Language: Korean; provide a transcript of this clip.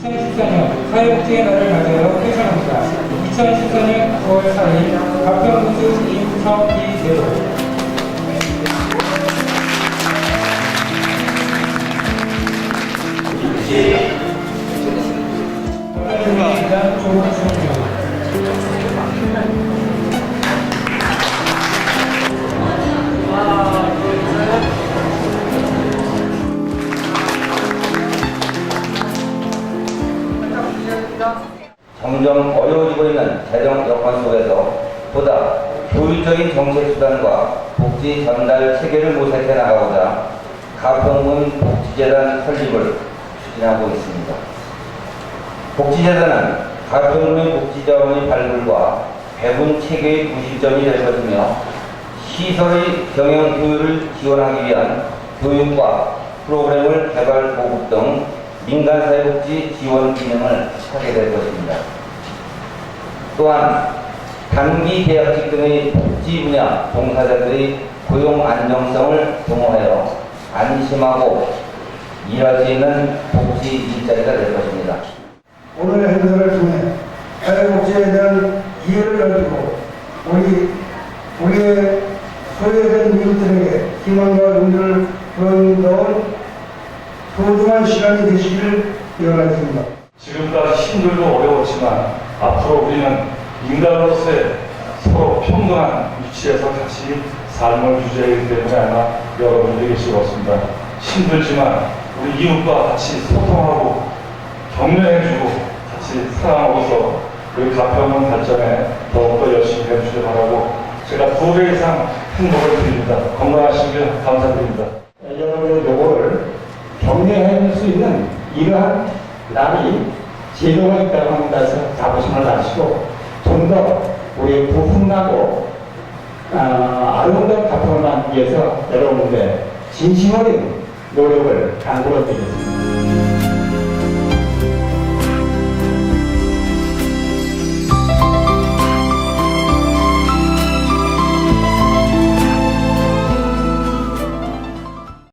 2014년 사회복지의 날을 맞아서 폐창합니다. 2014년 9월 4일 가평군수 인성비 제도 대 점점 어려워지고 있는 재정 여건 속에서 보다 효율적인 정책 수단과 복지 전달 체계를 모색해 나가고자 가평군 복지재단 설립을 추진하고 있습니다. 복지재단은 가평군의 복지자원의 발굴과 배분 체계의 구심점이 될 것이며 시설의 경영 효율을 지원하기 위한 교육과 프로그램을 개발 보급 등 민간사회복지 지원 기능을 하게 될 것입니다. 또한 단기 계약직 등의 복지 분야 종사자들의 고용 안정성을 도모하여 안심하고 일할 수 있는 복지 일자리가 될 것입니다. 오늘의 행사를 통해 사회복지에 대한 이해를 가지고 우리 우리의 소외된 이웃들에게 희망과 용기를 불어넣은 소중한 시간이 되시기를 기원하겠습니다. 지금까지 힘들고 어려웠지만 앞으로 우리는 인간으로서의 서로 평등한 위치에서 같이 삶을 유지하기 때문에 아마 여러분들에게 즐겁습니다. 힘들지만 우리 이웃과 같이 소통하고 격려해주고 같이 사랑하고서 우리 가평은 발전에 더욱더 열심히 해주시기 바라고 제가 두 배 이상 행복을 드립니다. 건강하시길 감사드립니다. 여러분의 노고를 격려해 줄 수 있는 이러한 날이 제도가 있다고 하는 데서 자부심을 가지고 좀 더 우리 부흥하고 아, 아름다운 가평을 만들기 위해서 여러분들의 진심 어린 노력을 당부를 드리겠습니다.